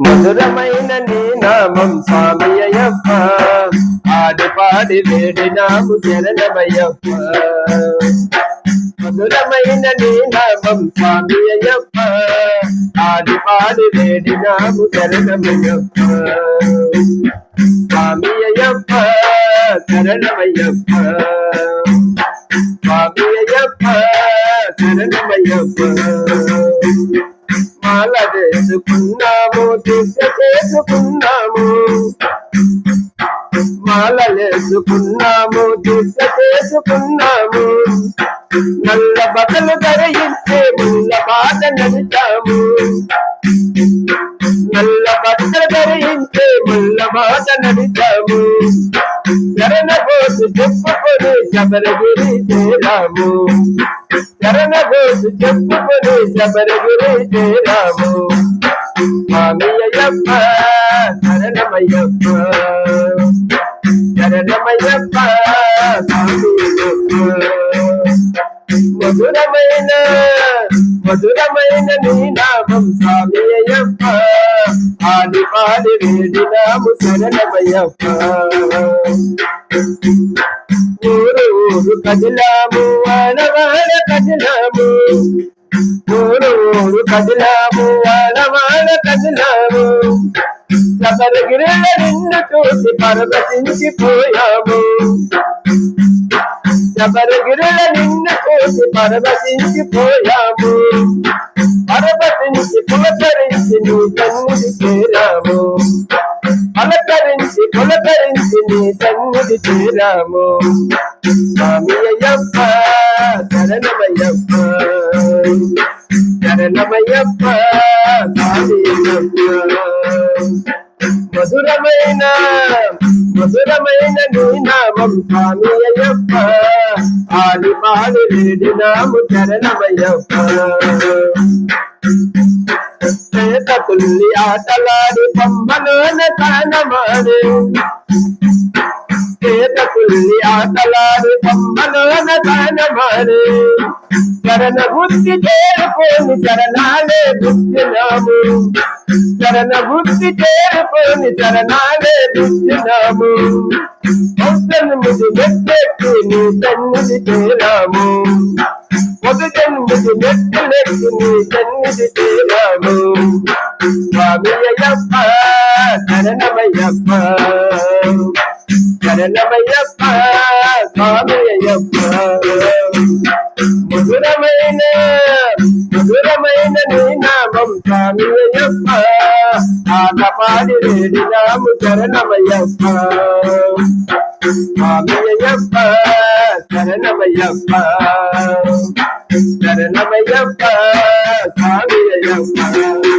మధురమైన నీ నామం స్వామి అయ్యప్ప ఆడి పాడి వేడినాము శరణమయ్యప్ప మధురమైన నీ నామం స్వామి అయ్యప్ప ఆడి పాడి వేడినాము శరణమయ్యప్ప స్వామి అయ్యప్ప శరణమయ్యప్ప స్వామి అయ్యప్ప శరణమయ్యప్ప మాల వేసుకున్నా దిశ చేసుకున్నాము మాలలేసుకున్నాము దిశ చేసుకున్నాము నల్ల బట్టలు ధరించే ముళ్ళ బాధ నడిచాము. నల్ల బట్టలు ధరించే ముళ్ళ బాధ నడిచాము. శరణ పోసు చెప్పుకొని శబరగిరి చేరాము. శరణ పోసు చెప్పుకొని శబరగిరి చేరాము. స్వామి శరణమయ్యప్ప. శరణమయ్యప్ప స్వామి మధురమైన మధురమైన నీ నామం స్వామి అయ్యప్ప ఆది పాడి వేడినాము శరణమయ్యప్ప. ఊరు ఊరు కదిలాము వాడవాడ కదిలాము. ఊరు ఊరు కదిలాము వాడ సబరగిరిల నిన్ను చూసి పరవశించిపోయాము శబరగిరుల నిన్ను చూసి పరవశించిపోయాము పరవశించి పులకరించి నీ సన్నిధి చేరాము పలకరించి పులకరించి నీ సన్నిధి చేరాము స్వామి అయ్యప్ప శరణమయ్యప్ప శరణమయ్యప్ప స్వామి అయ్యప్ప మధురమైన మధురమైన నీ నామం స్వామి అయ్యప్ప ఆడి పాడి వేడి నాము చరణమయ్యప్ప చేత తుల్లి ఆటలాడి బొమ్మలోన తానమాడి చేత తుల్లి ఆటలాడి బొమ్మలోన తానమాడి చరణ బుద్ధి చేరుకోని చరణాలే బుద్ధినాము చరణ బుద్ధి చేరుకోని చరణాలే బుద్ధినాము జన్మది మెట్టెక్కి నీ సన్నిధి చేరాము ఒక జన్మది మెట్టెక్కి నీ సన్నిధి చేరాము స్వామి అయ్యప్ప శరణమయ్యప్ప శరణమయ్యప్ప స్వామి అయ్యప్ప మధురమైన మధురమైన నీ నామం స్వామి అయ్యప్ప ఆట పాడి వేడినాము శరణమయ్యప్ప స్వామి అయ్యప్ప శరణమయ్యప్ప శరణమయ్యప్ప స్వామి అయ్యప్ప